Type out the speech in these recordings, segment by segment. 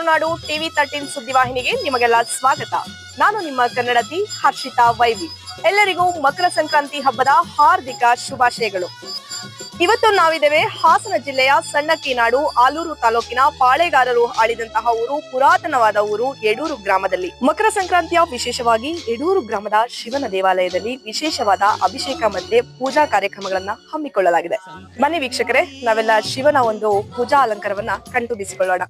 ಕರುನಾಡು TV thirteen ಸುದ್ದಿವಾಹಿನಿಗೆ ನಿಮಗೆಲ್ಲ ಸ್ವಾಗತ. ನಾನು ನಿಮ್ಮ ಕನ್ನಡತಿ ಹರ್ಷಿತಾ ವೈವಿ. ಎಲ್ಲರಿಗೂ ಮಕರ ಸಂಕ್ರಾಂತಿ ಹಬ್ಬದ ಹಾರ್ದಿಕ ಶುಭಾಶಯಗಳು. ಇವತ್ತು ನಾವಿದ್ದೇವೆ ಹಾಸನ ಜಿಲ್ಲೆಯ ಸಣ್ಣ ಕೀನಾಡು ಆಲೂರು ತಾಲೂಕಿನ ಪಾಳೆಗಾರರು ಆಳಿದಂತಹ ಊರು, ಪುರಾತನವಾದ ಊರು ಯಡೂರು ಗ್ರಾಮದಲ್ಲಿ. ಮಕರ ಸಂಕ್ರಾಂತಿಯ ವಿಶೇಷವಾಗಿ ಯಡೂರು ಗ್ರಾಮದ ಶಿವನ ದೇವಾಲಯದಲ್ಲಿ ವಿಶೇಷವಾದ ಅಭಿಷೇಕ ಮತ್ತೆ ಪೂಜಾ ಕಾರ್ಯಕ್ರಮಗಳನ್ನ ಹಮ್ಮಿಕೊಳ್ಳಲಾಗಿದೆ. ಬನ್ನಿ ವೀಕ್ಷಕರೇ, ನಾವೆಲ್ಲ ಶಿವನ ಒಂದು ಪೂಜಾ ಅಲಂಕಾರವನ್ನ ಕಣ್ತುಂಬಿಸಿಕೊಳ್ಳೋಣ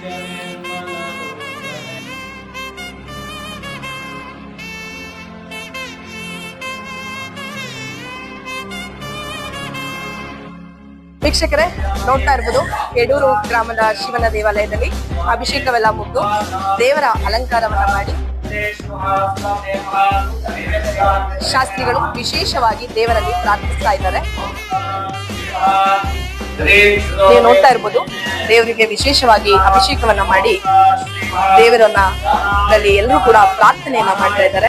Yeah. ವೀಕ್ಷಕರೇ, ನೋಡ್ತಾ ಇರ್ಬೋದು ಯಡೂರು ಗ್ರಾಮದ ಶಿವನ ದೇವಾಲಯದಲ್ಲಿ ಅಭಿಷೇಕವೆಲ್ಲ ಮುಗಿದು ದೇವರ ಅಲಂಕಾರವನ್ನ ಮಾಡಿ ಶಾಸ್ತ್ರಿಗಳು ವಿಶೇಷವಾಗಿ ದೇವರಲ್ಲಿ ಪ್ರಾರ್ಥಿಸ್ತಾ ಇದ್ದಾರೆ. ನೀವು ನೋಡ್ತಾ ಇರ್ಬೋದು, ದೇವರಿಗೆ ವಿಶೇಷವಾಗಿ ಅಭಿಷೇಕವನ್ನ ಮಾಡಿ ದೇವರನ್ನ ಎಲ್ಲರೂ ಕೂಡ ಪ್ರಾರ್ಥನೆಯನ್ನ ಮಾಡ್ತಾ ಇದ್ದಾರೆ.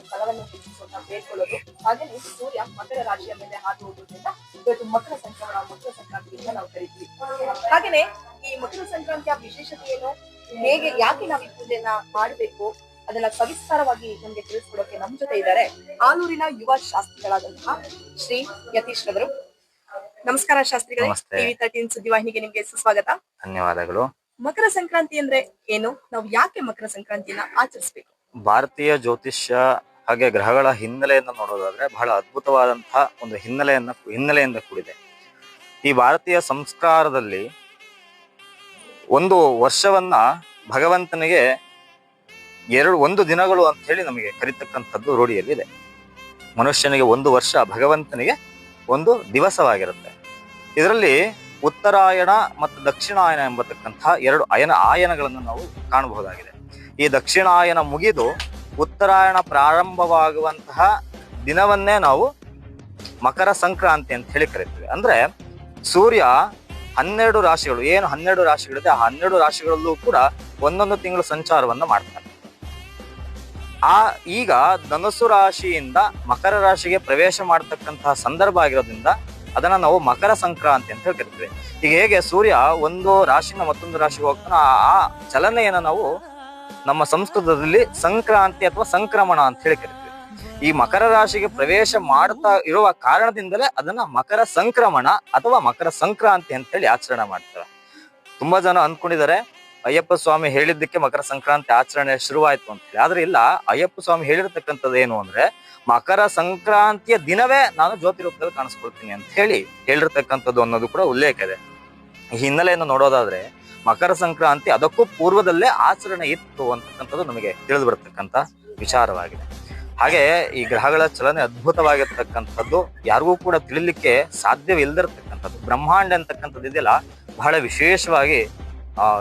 ಮಾಡಿ ಫಲವನ್ನು ಹೆಚ್ಚಿಸುವಂತ ಬೇಡ್ಕೊಳ್ಳೋದು ಹಾಗೆ ಸೂರ್ಯ ಮಕರ ರಾಶಿಯ ಮೇಲೆ ಹಾದು ಹೋಗೋದ್ರಿಂದ ಇವತ್ತು ಮಕರ ಸಂಕ್ರಮಣ ಮಕರ ಸಂಕ್ರಾಂತಿ ಅಂತ ನಾವು ಕರಿತೀವಿ. ಹಾಗೇನೆ ಈ ಮಕರ ಸಂಕ್ರಾಂತಿಯ ವಿಶೇಷತೆ ಏನು? ಹೇಗೆ ಯಾಕೆ ನಾವು ಈ ಪೂಜೆಯನ್ನ ಮಾಡಬೇಕು? ಅದನ್ನ ಸವಿಸ್ತಾರವಾಗಿ ನಮ್ಗೆ ತಿಳಿಸ್ಕೊಡೋಕೆ ನಮ್ ಜೊತೆ ಇದ್ದಾರೆ ಆಲೂರಿನ ಯುವ ಶಾಸ್ತ್ರಿಗಳಾದಂತಹ ಶ್ರೀ ಯತೀಶ್ ರವರು. ನಮಸ್ಕಾರ ಶಾಸ್ತ್ರಿಗಳೇ. ಟಿವಿ ತರ್ಟೀನ್ ಸುದ್ದಿವಾಹಿನಿಗೆ ನಿಮ್ಗೆ ಸುಸ್ವಾಗತ. ಧನ್ಯವಾದಗಳು. ಮಕರ ಸಂಕ್ರಾಂತಿ ಅಂದ್ರೆ ಏನು? ನಾವು ಯಾಕೆ ಮಕರ ಸಂಕ್ರಾಂತಿಯನ್ನ ಆಚರಿಸ್ಬೇಕು? ಭಾರತೀಯ ಜ್ಯೋತಿಷ್ಯ ಹಾಗೆ ಗ್ರಹಗಳ ಹಿನ್ನೆಲೆಯನ್ನು ನೋಡೋದಾದ್ರೆ ಬಹಳ ಅದ್ಭುತವಾದಂತಹ ಒಂದು ಹಿನ್ನೆಲೆಯನ್ನ ಹಿನ್ನೆಲೆಯಿಂದ ಕೂಡಿದೆ. ಈ ಭಾರತೀಯ ಸಂಸ್ಕಾರದಲ್ಲಿ ಒಂದು ವರ್ಷವನ್ನ ಭಗವಂತನಿಗೆ ಎರಡು, ಒಂದು ದಿನಗಳು ಅಂತ ಹೇಳಿ ನಮಗೆ ಕರಿತಕ್ಕಂಥದ್ದು ರೂಢಿಯಲ್ಲಿದೆ ಮನುಷ್ಯನಿಗೆ ಒಂದು ವರ್ಷ, ಭಗವಂತನಿಗೆ ಒಂದು ದಿವಸವಾಗಿರುತ್ತೆ. ಇದರಲ್ಲಿ ಉತ್ತರಾಯಣ ಮತ್ತು ದಕ್ಷಿಣಾಯನ ಎಂಬತಕ್ಕಂತಹ ಎರಡು ಅಯನ ಆಯನಗಳನ್ನು ನಾವು ಕಾಣಬಹುದಾಗಿದೆ. ಈ ದಕ್ಷಿಣಾಯನ ಮುಗಿದು ಉತ್ತರಾಯಣ ಪ್ರಾರಂಭವಾಗುವಂತಹ ದಿನವನ್ನೇ ನಾವು ಮಕರ ಸಂಕ್ರಾಂತಿ ಅಂತ ಹೇಳಿ ಕರಿತೀವಿ. ಅಂದ್ರೆ ಸೂರ್ಯ ಹನ್ನೆರಡು ರಾಶಿಗಳು, ಏನು ಹನ್ನೆರಡು ರಾಶಿಗಳಿದೆ, ಆ ಹನ್ನೆರಡು ರಾಶಿಗಳಲ್ಲೂ ಕೂಡ ಒಂದೊಂದು ತಿಂಗಳು ಸಂಚಾರವನ್ನು ಮಾಡ್ತಾರೆ. ಆ, ಈಗ ಧನುಸು ರಾಶಿಯಿಂದ ಮಕರ ರಾಶಿಗೆ ಪ್ರವೇಶ ಮಾಡತಕ್ಕಂತಹ ಸಂದರ್ಭ ಆಗಿರೋದ್ರಿಂದ ಅದನ್ನ ನಾವು ಮಕರ ಸಂಕ್ರಾಂತಿ ಅಂತ ಕರಿತೀವಿ ಈಗ ಹೇಗೆ ಸೂರ್ಯ ಒಂದು ರಾಶಿನ ಮತ್ತೊಂದು ರಾಶಿಗೆ ಹೋಗ್ತಾನೆ ಆ ಚಲನೆಯನ್ನು ನಾವು ನಮ್ಮ ಸಂಸ್ಕೃತದಲ್ಲಿ ಸಂಕ್ರಾಂತಿ ಅಥವಾ ಸಂಕ್ರಮಣ ಅಂತ ಹೇಳಿ ಕರಿತೀವಿ. ಈ ಮಕರ ರಾಶಿಗೆ ಪ್ರವೇಶ ಮಾಡ್ತಾ ಇರುವ ಕಾರಣದಿಂದಲೇ ಅದನ್ನ ಮಕರ ಸಂಕ್ರಮಣ ಅಥವಾ ಮಕರ ಸಂಕ್ರಾಂತಿ ಅಂತ ಹೇಳಿ ಆಚರಣೆ ಮಾಡ್ತಾರೆ. ತುಂಬಾ ಜನ ಅನ್ಕೊಂಡಿದ್ದಾರೆ, ಅಯ್ಯಪ್ಪ ಸ್ವಾಮಿ ಹೇಳಿದ್ದಕ್ಕೆ ಮಕರ ಸಂಕ್ರಾಂತಿ ಆಚರಣೆ ಶುರುವಾಯ್ತು ಅಂತ ಹೇಳಿ. ಆದ್ರೆ ಇಲ್ಲ, ಅಯ್ಯಪ್ಪ ಸ್ವಾಮಿ ಹೇಳಿರ್ತಕ್ಕಂಥದ್ದು ಏನು ಅಂದ್ರೆ, ಮಕರ ಸಂಕ್ರಾಂತಿಯ ದಿನವೇ ನಾನು ಜ್ಯೋತಿ ರೂಪದಲ್ಲಿ ಕಾಣಿಸ್ಕೊಳ್ತೀನಿ ಅಂತ ಹೇಳಿ ಹೇಳಿರ್ತಕ್ಕಂಥದ್ದು ಅನ್ನೋದು ಕೂಡ ಉಲ್ಲೇಖ ಇದೆ. ಈ ಹಿನ್ನೆಲೆಯನ್ನು ನೋಡೋದಾದ್ರೆ ಮಕರ ಸಂಕ್ರಾಂತಿ ಅದಕ್ಕೂ ಪೂರ್ವದಲ್ಲೇ ಆಚರಣೆ ಇತ್ತು ಅಂತಕ್ಕಂಥದ್ದು ನಮಗೆ ತಿಳಿದು ಬರ್ತಕ್ಕಂಥ ವಿಚಾರವಾಗಿದೆ. ಹಾಗೆ ಈ ಗ್ರಹಗಳ ಚಲನೆ ಅದ್ಭುತವಾಗಿರ್ತಕ್ಕಂಥದ್ದು ಯಾರಿಗೂ ಕೂಡ ತಿಳಿಲಿಕ್ಕೆ ಸಾಧ್ಯವಿಲ್ಲದಿರತಕ್ಕಂಥದ್ದು, ಬ್ರಹ್ಮಾಂಡ ಅಂತಕ್ಕಂಥದ್ದು ಇದೆಯಲ್ಲ, ಬಹಳ ವಿಶೇಷವಾಗಿ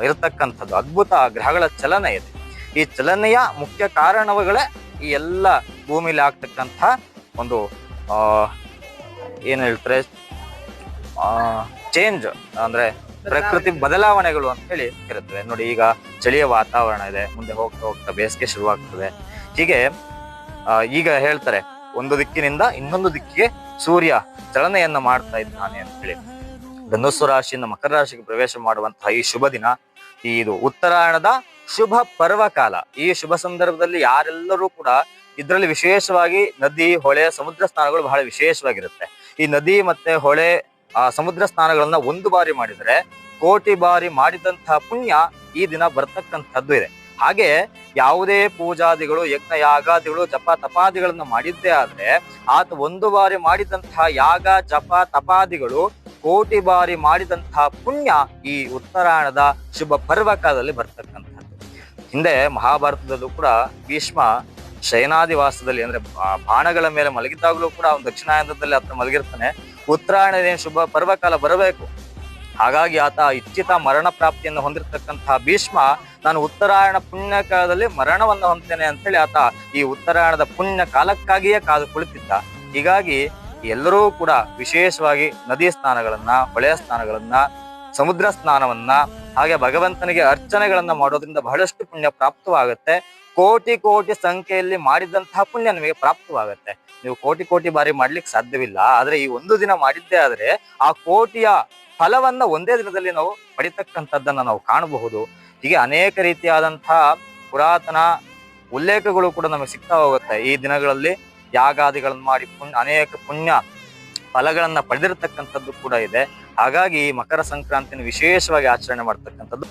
ಇರತಕ್ಕಂಥದ್ದು, ಅದ್ಭುತ ಗ್ರಹಗಳ ಚಲನೆ ಇದೆ. ಈ ಚಲನೆಯ ಮುಖ್ಯ ಕಾರಣಗಳೇ ಈ ಎಲ್ಲ ಭೂಮಿಲಿ ಆಗ್ತಕ್ಕಂಥ ಒಂದು ಏನ್ ಹೇಳ್ತಾರೆ ಚೇಂಜ್ ಅಂದ್ರೆ ಪ್ರಕೃತಿ ಬದಲಾವಣೆಗಳು ಅಂತ ಹೇಳಿ ಇರುತ್ತವೆ. ನೋಡಿ, ಈಗ ಚಳಿಯ ವಾತಾವರಣ ಇದೆ, ಮುಂದೆ ಹೋಗ್ತಾ ಹೋಗ್ತಾ ಬೇಸಿಗೆ ಶುರುವಾಗ್ತದೆ. ಹೀಗೆ ಈಗ ಹೇಳ್ತಾರೆ, ಒಂದು ದಿಕ್ಕಿನಿಂದ ಇನ್ನೊಂದು ದಿಕ್ಕಿಗೆ ಸೂರ್ಯ ಚಲನೆಯನ್ನ ಮಾಡ್ತಾ ಇದ್ದಾನೆ ಅಂತ ಹೇಳಿ. ಧನುಸ್ಸು ರಾಶಿಯಿಂದ ಮಕರ ರಾಶಿಗೆ ಪ್ರವೇಶ ಮಾಡುವಂತಹ ಈ ಶುಭ ದಿನ ಇದು ಉತ್ತರಾಯಣದ ಶುಭ ಪರ್ವಕಾಲ ಈ ಶುಭ ಸಂದರ್ಭದಲ್ಲಿ ಯಾರೆಲ್ಲರೂ ಕೂಡ ಇದರಲ್ಲಿ ವಿಶೇಷವಾಗಿ ನದಿ, ಹೊಳೆ, ಸಮುದ್ರ ಸ್ನಾನಗಳು ಬಹಳ ವಿಶೇಷವಾಗಿರುತ್ತೆ. ಈ ನದಿ ಮತ್ತೆ ಹೊಳೆ ಆ ಸಮುದ್ರ ಸ್ನಾನಗಳನ್ನ ಒಂದು ಬಾರಿ ಮಾಡಿದರೆ ಕೋಟಿ ಬಾರಿ ಮಾಡಿದಂತಹ ಪುಣ್ಯ ಈ ದಿನ ಬರ್ತಕ್ಕಂಥದ್ದು ಇದೆ. ಹಾಗೆ ಯಾವುದೇ ಪೂಜಾದಿಗಳು, ಯಜ್ಞ, ಯಾಗಾದಿಗಳು, ಜಪ, ತಪಾದಿಗಳನ್ನು ಮಾಡಿದ್ದೇ ಆದ್ರೆ ಆತ ಒಂದು ಬಾರಿ ಮಾಡಿದಂತಹ ಯಾಗ, ಜಪ, ತಪಾದಿಗಳು ಕೋಟಿ ಬಾರಿ ಮಾಡಿದಂತಹ ಪುಣ್ಯ ಈ ಉತ್ತರಾಯಣದ ಶುಭ ಪರ್ವಕಾಲದಲ್ಲಿ ಬರ್ತಕ್ಕಂಥದ್ದು. ಹಿಂದೆ ಮಹಾಭಾರತದಲ್ಲೂ ಕೂಡ ಭೀಷ್ಮ ಶಯನಾದಿವಾಸದಲ್ಲಿ ಅಂದ್ರೆ ಬಾಣಗಳ ಮೇಲೆ ಮಲಗಿದ್ದಾಗಲೂ ಕೂಡ ಅವನು ದಕ್ಷಿಣಾಯನದಲ್ಲಿ ಹತ್ರ ಮಲಗಿರ್ತಾನೆ. ಉತ್ತರಾಯಣದ ಶುಭ ಪರ್ವಕಾಲ ಬರಬೇಕು. ಹಾಗಾಗಿ ಆತ ಇಚ್ಛಿತ ಮರಣ ಪ್ರಾಪ್ತಿಯನ್ನು ಹೊಂದಿರತಕ್ಕಂತಹ ಭೀಷ್ಮ, ನಾನು ಉತ್ತರಾಯಣ ಪುಣ್ಯ ಕಾಲದಲ್ಲಿ ಮರಣವನ್ನು ಹೊಂದ್ತೇನೆ ಅಂತೇಳಿ ಆತ ಈ ಉತ್ತರಾಯಣದ ಪುಣ್ಯ ಕಾಲಕ್ಕಾಗಿಯೇ ಕಾದು ಕುಳಿತಿದ್ದ ಹೀಗಾಗಿ ಎಲ್ಲರೂ ಕೂಡ ವಿಶೇಷವಾಗಿ ನದಿ ಸ್ನಾನಗಳನ್ನ, ಹೊಳೆಯ ಸ್ನಾನಗಳನ್ನ, ಸಮುದ್ರ ಸ್ನಾನವನ್ನ, ಹಾಗೆ ಭಗವಂತನಿಗೆ ಅರ್ಚನೆಗಳನ್ನ ಮಾಡೋದ್ರಿಂದ ಬಹಳಷ್ಟು ಪುಣ್ಯ ಪ್ರಾಪ್ತವಾಗುತ್ತೆ. ಕೋಟಿ ಕೋಟಿ ಸಂಖ್ಯೆಯಲ್ಲಿ ಮಾಡಿದಂತಹ ಪುಣ್ಯ ನಿಮಗೆ ಪ್ರಾಪ್ತವಾಗುತ್ತೆ. ನೀವು ಕೋಟಿ ಕೋಟಿ ಬಾರಿ ಮಾಡ್ಲಿಕ್ಕೆ ಸಾಧ್ಯವಿಲ್ಲ. ಆದ್ರೆ ಈ ಒಂದು ದಿನ ಮಾಡಿದ್ದೇ ಆದ್ರೆ ಆ ಕೋಟಿಯ ಫಲವನ್ನ ಒಂದೇ ದಿನದಲ್ಲಿ ನಾವು ಪಡಿತಕ್ಕಂಥದ್ದನ್ನ ನಾವು ಕಾಣಬಹುದು. ಹೀಗೆ ಅನೇಕ ರೀತಿಯಾದಂತಹ ಪುರಾತನ ಉಲ್ಲೇಖಗಳು ಕೂಡ ನಮಗೆ ಸಿಗ್ತಾ ಹೋಗುತ್ತೆ. ಈ ದಿನಗಳಲ್ಲಿ ಯಾಗಾದಿಗಳನ್ನು ಮಾಡಿ ಪುಣ್ಯ, ಅನೇಕ ಪುಣ್ಯ ಫಲಗಳನ್ನ ಪಡೆದಿರತಕ್ಕಂಥದ್ದು ಕೂಡ ಇದೆ. ಹಾಗಾಗಿ ಈ ಮಕರ ಸಂಕ್ರಾಂತಿನ ವಿಶೇಷವಾಗಿ ಆಚರಣೆ ಮಾಡ್ತಕ್ಕಂಥದ್ದು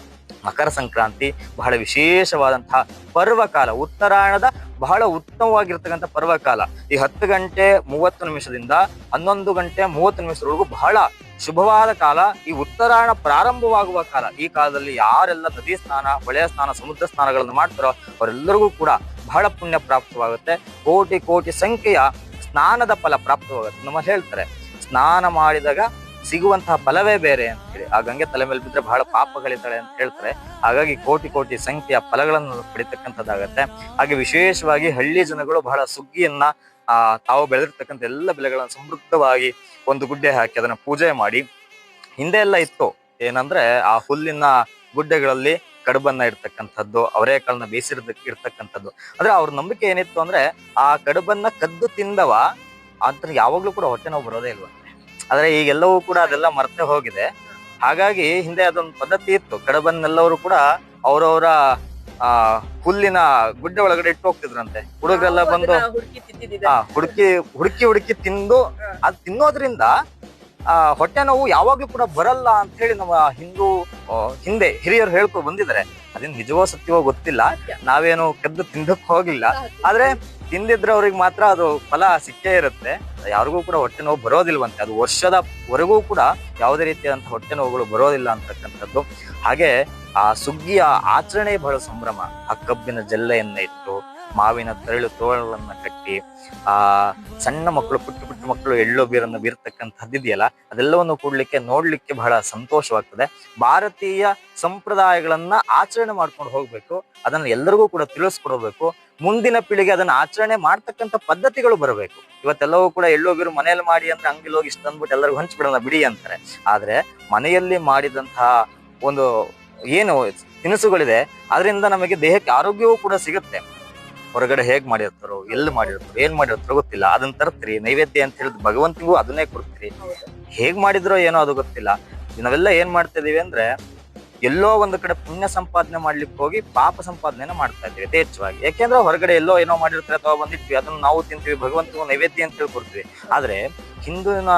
ಮಕರ ಸಂಕ್ರಾಂತಿ ಬಹಳ ವಿಶೇಷವಾದಂತಹ ಪರ್ವಕಾಲ. ಉತ್ತರಾಯಣದ ಬಹಳ ಉತ್ತಮವಾಗಿರ್ತಕ್ಕಂಥ ಪರ್ವಕಾಲ. ಈ ಹತ್ತು ಗಂಟೆ ಮೂವತ್ತು ನಿಮಿಷದಿಂದ ಹನ್ನೊಂದು ಗಂಟೆ ಮೂವತ್ತು ನಿಮಿಷದವರೆಗೂ ಬಹಳ ಶುಭವಾದ ಕಾಲ. ಈ ಉತ್ತರಾಯಣ ಪ್ರಾರಂಭವಾಗುವ ಕಾಲ. ಈ ಕಾಲದಲ್ಲಿ ಯಾರೆಲ್ಲ ನದಿ ಸ್ನಾನ ಹೊಳೆಯ ಸ್ನಾನ, ಸಮುದ್ರ ಸ್ನಾನಗಳನ್ನು ಮಾಡ್ತಾರೋ ಅವರೆಲ್ಲರಿಗೂ ಕೂಡ ಬಹಳ ಪುಣ್ಯ ಪ್ರಾಪ್ತವಾಗುತ್ತೆ. ಕೋಟಿ ಕೋಟಿ ಸಂಖ್ಯೆಯ ಸ್ನಾನದ ಫಲ ಪ್ರಾಪ್ತವಾಗುತ್ತೆ ನಮ್ಮಲ್ಲಿ ಹೇಳ್ತಾರೆ. ಸ್ನಾನ ಮಾಡಿದಾಗ ಸಿಗುವಂತಹ ಫಲವೇ ಬೇರೆ ಅಂತ ಹೇಳಿ. ಆ ಗಂಗೆ ತಲೆ ಮೇಲೆ ಬಿದ್ರೆ ಬಹಳ ಪಾಪಗಳಿದ್ದಾಳೆ ಅಂತ ಹೇಳ್ತಾರೆ. ಹಾಗಾಗಿ ಕೋಟಿ ಕೋಟಿ ಸಂಖ್ಯೆಯ ಫಲಗಳನ್ನು ಪಡಿತಕ್ಕಂಥದ್ದಾಗತ್ತೆ. ಹಾಗೆ ವಿಶೇಷವಾಗಿ ಹಳ್ಳಿ ಜನಗಳು ಬಹಳ ಸುಗ್ಗಿಯನ್ನ, ಆ, ತಾವು ಬೆಳೆದಿರ್ತಕ್ಕಂಥ ಎಲ್ಲ ಬೆಳೆಗಳನ್ನು ಸಮೃದ್ಧವಾಗಿ ಒಂದು ಗುಡ್ಡೆ ಹಾಕಿ ಅದನ್ನ ಪೂಜೆ ಮಾಡಿ. ಹಿಂದೆ ಎಲ್ಲ ಇತ್ತು. ಏನಂದ್ರೆ ಆ ಹುಲ್ಲಿನ ಗುಡ್ಡೆಗಳಲ್ಲಿ ಕಡುಬನ್ನ ಇರ್ತಕ್ಕಂಥದ್ದು ಅವರೇಕಾಳನ್ನ ಬೇಯಿಸಿರ್ತಕ್ಕ ಇರ್ತಕ್ಕಂಥದ್ದು ಅಂದ್ರೆ ಅವ್ರ ನಂಬಿಕೆ ಏನಿತ್ತು ಅಂದ್ರೆ ಆ ಕಡುಬನ್ನ ಕದ್ದು ತಿಂದವ ಅಂತ ಯಾವಾಗ್ಲೂ ಕೂಡ ಹೊಟ್ಟೆ ನೋವು ಬರೋದೇ ಇಲ್ವಂತೆ ಆದ್ರೆ ಈಗೆಲ್ಲವೂ ಕೂಡ ಅದೆಲ್ಲ ಮರ್ತೆ ಹೋಗಿದೆ. ಹಾಗಾಗಿ ಹಿಂದೆ ಅದೊಂದು ಪದ್ಧತಿ ಇತ್ತು. ಕಡಬನ್ನೆಲ್ಲವರು ಕೂಡ ಅವರವರ ಆ ಹುಲ್ಲಿನ ಗುಡ್ಡೆ ಒಳಗಡೆ ಇಟ್ಟು ಹೋಗ್ತಿದ್ರಂತೆ. ಹುಡುಗರೆಲ್ಲ ಬಂದು ಅದನ್ನ ಹುಡುಕಿ ಹುಡುಕಿ ಹುಡುಕಿ ತಿಂದು ಅದ್ ತಿನ್ನೋದ್ರಿಂದ ಆ ಹೊಟ್ಟೆ ನೋವು ಯಾವಾಗ್ಲೂ ಕೂಡ ಬರಲ್ಲ ಅಂತ ಹೇಳಿ ನಮ್ಮ ಹಿಂದೂ ಹಿಂದೆ ಹಿರಿಯರು ಹೇಳ್ಕೊ ಬಂದಿದ್ದಾರೆ. ಅದೇನು ನಿಜವೋ ಸತ್ಯವೋ ಗೊತ್ತಿಲ್ಲ. ನಾವೇನು ಕದ್ದು ತಿಂದಕ್ ಹೋಗಿಲ್ಲ. ಆದ್ರೆ ತಿಂದಿದ್ರೆ ಅವ್ರಿಗೆ ಮಾತ್ರ ಅದು ಫಲ ಸಿಕ್ಕೇ ಇರುತ್ತೆ. ಯಾರಿಗೂ ಕೂಡ ಹೊಟ್ಟೆ ನೋವು ಬರೋದಿಲ್ವಂತೆ. ಅದು ವರ್ಷದವರೆಗೂ ಕೂಡ ಯಾವುದೇ ರೀತಿಯಾದಂತಹ ಹೊಟ್ಟೆ ನೋವುಗಳು ಬರೋದಿಲ್ಲ ಅಂತಕ್ಕಂಥದ್ದು. ಹಾಗೆ ಆ ಸುಗ್ಗಿಯ ಆಚರಣೆ ಬಹಳ ಸಂಭ್ರಮ. ಆ ಕಬ್ಬಿನ ಜಲ್ಲೆಯನ್ನ ಇಟ್ಟು ಮಾವಿನ ತರಳು ತೋಳನ್ನ ಕಟ್ಟಿ, ಆ ಸಣ್ಣ ಮಕ್ಕಳು ಪುಟ್ಟ ಮಕ್ಕಳು ಎಳ್ಳು ಬೀರನ್ನು ಬೀರ್ತಕ್ಕಂಥದ್ದು ಇದೆಯಲ್ಲ, ಅದೆಲ್ಲವನ್ನು ಕೂಡ್ಲಿಕ್ಕೆ ನೋಡ್ಲಿಕ್ಕೆ ಬಹಳ ಸಂತೋಷವಾಗ್ತದೆ. ಭಾರತೀಯ ಸಂಪ್ರದಾಯಗಳನ್ನ ಆಚರಣೆ ಮಾಡ್ಕೊಂಡು ಹೋಗ್ಬೇಕು, ಅದನ್ನ ಎಲ್ಲರಿಗೂ ಕೂಡ ತಿಳಿಸ್ಕೊಡ್ಬೇಕು. ಮುಂದಿನ ಪೀಳಿಗೆ ಅದನ್ನ ಆಚರಣೆ ಮಾಡ್ತಕ್ಕಂಥ ಪದ್ಧತಿಗಳು ಬರಬೇಕು. ಇವತ್ತೆಲ್ಲವೂ ಕೂಡ ಎಳ್ಳು ಬೀರು ಮನೆಯಲ್ಲಿ ಮಾಡಿ ಅಂದ್ರೆ ಅಂಗಡಿಲಿ ಹೋಗಿ ಇಷ್ಟ ಅಂದ್ಬಿಟ್ಟು ಎಲ್ಲರಿಗೂ ಹಂಚ್ಬಿಡೋಣ ಬಿಡಿ ಅಂತಾರೆ. ಆದ್ರೆ ಮನೆಯಲ್ಲಿ ಮಾಡಿದಂತಹ ಒಂದು ಏನು ತಿನಿಸುಗಳಿದೆ, ಅದರಿಂದ ನಮಗೆ ದೇಹಕ್ಕೆ ಆರೋಗ್ಯವೂ ಕೂಡ ಸಿಗುತ್ತೆ. ಹೊರಗಡೆ ಹೇಗ್ ಮಾಡಿರ್ತಾರೋ ಎಲ್ಲಿ ಮಾಡಿರ್ತಾರೋ ಏನ್ ಮಾಡಿರ್ತಾರೋ ಗೊತ್ತಿಲ್ಲ. ಅದನ್ನ ತರ್ತೀರಿ ನೈವೇದ್ಯ ಅಂತ ಹೇಳಿದ್ ಭಗವಂತನಿಗೂ ಅದನ್ನೇ ಕೊಡ್ತೀರಿ. ಹೇಗ್ ಮಾಡಿದ್ರೋ ಏನೋ ಅದು ಗೊತ್ತಿಲ್ಲ. ನಾವೆಲ್ಲ ಏನ್ ಮಾಡ್ತಾ ಇದೀವಿ ಅಂದ್ರೆ ಎಲ್ಲೋ ಒಂದು ಕಡೆ ಪುಣ್ಯ ಸಂಪಾದನೆ ಮಾಡ್ಲಿಕ್ಕೆ ಹೋಗಿ ಪಾಪ ಸಂಪಾದನೆನ ಮಾಡ್ತಾ ಇದ್ದೀವಿ ಯಥೇಚ್ಛವಾಗಿ. ಯಾಕೆಂದ್ರೆ ಹೊರಗಡೆ ಎಲ್ಲೋ ಏನೋ ಮಾಡಿರ್ತಾರೆ ಅಥವಾ ಬಂದಿರ್ತೀವಿ ಅದನ್ನ ನಾವು ತಿಂತೀವಿ ಭಗವಂತನಿಗೂ ನೈವೇದ್ಯ ಅಂತ ಹೇಳಿ ಕೊಡ್ತೀವಿ ಆದ್ರೆ ಹಿಂದೂನ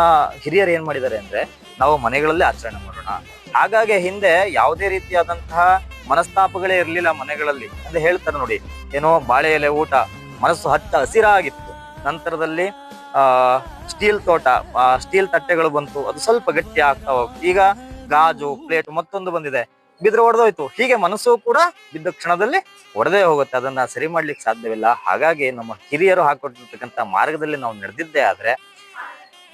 ಹಿರಿಯರು ಏನ್ ಮಾಡಿದ್ದಾರೆ ಅಂದ್ರೆ ನಾವು ಮನೆಗಳಲ್ಲೇ ಆಚರಣೆ ಮಾಡೋಣ. ಹಾಗಾಗಿ ಹಿಂದೆ ಯಾವುದೇ ರೀತಿಯಾದಂತಹ ಮನಸ್ತಾಪಗಳೇ ಇರಲಿಲ್ಲ ಮನೆಗಳಲ್ಲಿ. ಅಂತ ಹೇಳ್ತಾರೆ ನೋಡಿ, ಏನೋ ಬಾಳೆ ಎಲೆ ಊಟ, ಮನಸ್ಸು ಹಚ್ಚ ಹಸಿರಾಗಿತ್ತು. ನಂತರದಲ್ಲಿ, ಆ, ಸ್ಟೀಲ್ ತೋಟ ಸ್ಟೀಲ್ ತಟ್ಟೆಗಳು ಬಂತು, ಅದು ಸ್ವಲ್ಪ ಗಟ್ಟಿ ಆಗ್ತಾ ಹೋಗ್ತು ಈಗ ಗಾಜು, ಪ್ಲೇಟ್ ಮತ್ತೊಂದು ಬಂದಿದೆ. ಬಿದ್ರೆ ಒಡೆದೋಯ್ತು. ಹೀಗೆ ಮನಸ್ಸು ಕೂಡ ಬಿದ್ದ ಕ್ಷಣದಲ್ಲಿ ಒಡೆದೇ ಹೋಗುತ್ತೆ. ಅದನ್ನ ಸರಿ ಮಾಡ್ಲಿಕ್ಕೆ ಸಾಧ್ಯವಿಲ್ಲ. ಹಾಗಾಗಿ ನಮ್ಮ ಹಿರಿಯರು ಹಾಕೊಟ್ಟಿರ್ತಕ್ಕಂಥ ಮಾರ್ಗದಲ್ಲಿ ನಾವು ನಡೆದಿದ್ದೇ ಆದ್ರೆ,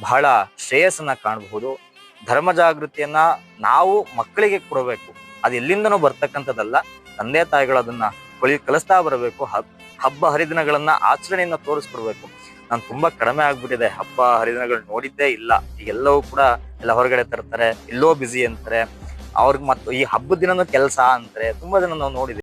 ಬಹಳ ಶ್ರೇಯಸ್ಸನ್ನ ಕಾಣಬಹುದು. ಧರ್ಮ ಜಾಗೃತಿಯನ್ನ ನಾವು ಮಕ್ಕಳಿಗೆ ಕೊಡಬೇಕು. ಅದು ಎಲ್ಲಿಂದನೂ ಬರ್ತಕ್ಕಂಥದ್ದಲ್ಲ. ತಂದೆ ತಾಯಿಗಳು ಅದನ್ನ ಕೊಳಿ ಕಲಿಸ್ತಾ ಬರಬೇಕು. ಹಬ್- ಹಬ್ಬ ಹರಿದಿನಗಳನ್ನ ಆಚರಣೆಯನ್ನ ತೋರಿಸ್ಕೊಡ್ಬೇಕು. ನಾನು ತುಂಬಾ ಕಡಿಮೆ ಆಗ್ಬಿಟ್ಟಿದೆ. ಹಬ್ಬ ಹರಿದಿನಗಳು ನೋಡಿದ್ದೇ ಇಲ್ಲ. ಈಗೆಲ್ಲವೂ ಕೂಡ ಎಲ್ಲ ಹೊರಗಡೆ ತರ್ತಾರೆ. ಎಲ್ಲೋ ಬ್ಯುಸಿ ಅಂತಾರೆ. ಅವ್ರಿಗೆ ಮತ್ತು ಈ ಹಬ್ಬದ ದಿನನೂ ಕೆಲಸ ಅಂತಾರೆ. ತುಂಬಾ ಜನ ನಾವು ನೋಡಿದ್ವಿ.